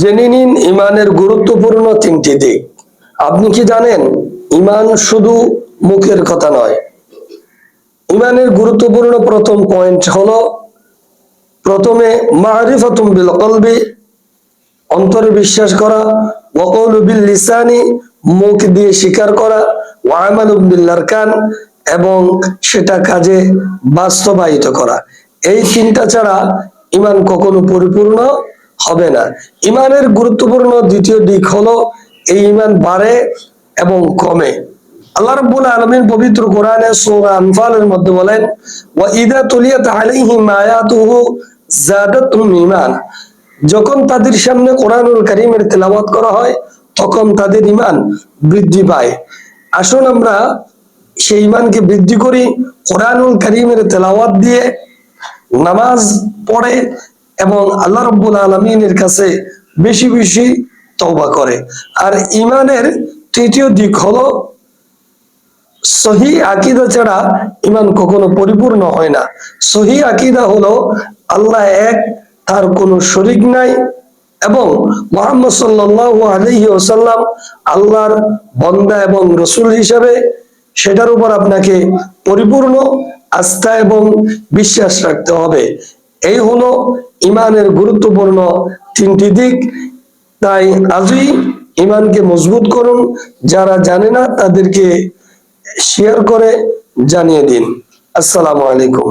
জেনে নিন ইমানের গুরুত্বপূর্ণ তিনটি দিক। আপনি কি জানেন, ইমান শুধু মুখের কথা নয়। ইমানের গুরুত্বপূর্ণ প্রথম পয়েন্ট হলো, প্রথমে মারিফাতুম বিল কলবি, অন্তরে বিশ্বাস করা ওয়াকৌল বিল লিসানি, মুখ দিয়ে স্বীকার করা ওয়ামাল বিল আরকান, এবং সেটা কাজে বাস্তবায়িত করা। এই তিনটা ছাড়া ইমান কখনো পরিপূর্ণ হবে না। ইমানের গুরুত্বপূর্ণ দ্বিতীয় দিক হলো এই ইমান বাড়ে এবং কমে। আল্লাহ পবিত্র কোরআনে আনফালের মধ্যে বলেন যখন তাদের সামনে কোরআনুল কারীমের তেলাওয়াত করা হয়, তখন তাদের ঈমান বৃদ্ধি পায়। আসুন আমরা সেই ঈমানকে বৃদ্ধি করি, কোরআনুল কারীমের তেলাওয়াত দিয়ে নামাজ পড়ে এবং আল্লাহ রব্বুল আলমিনের কাছে বেশি বেশি তওবা করে। আর ইমানের তৃতীয় দিক হলো, সহি আকিদা ছাড়া ইমান কখনো পরিপূর্ণ হয় না। সহি আকিদা হলো, আল্লাহ এক, তার কোনো শরিক নাই এবং মোহাম্মদ সাল্লাহ আলহি ওসাল্লাম আল্লাহর বন্দা এবং রসুল হিসাবে সেটার উপর আপনাকে পরিপূর্ণ আস্থা এবং বিশ্বাস রাখতে হবে। এই হলো ইমানের গুরুত্বপূর্ণ তিনটি দিক। তাই আজই ইমানকে মজবুত করুন, যারা জানে না তাদেরকে শেয়ার করে জানিয়ে দিন। আসসালামু আলাইকুম।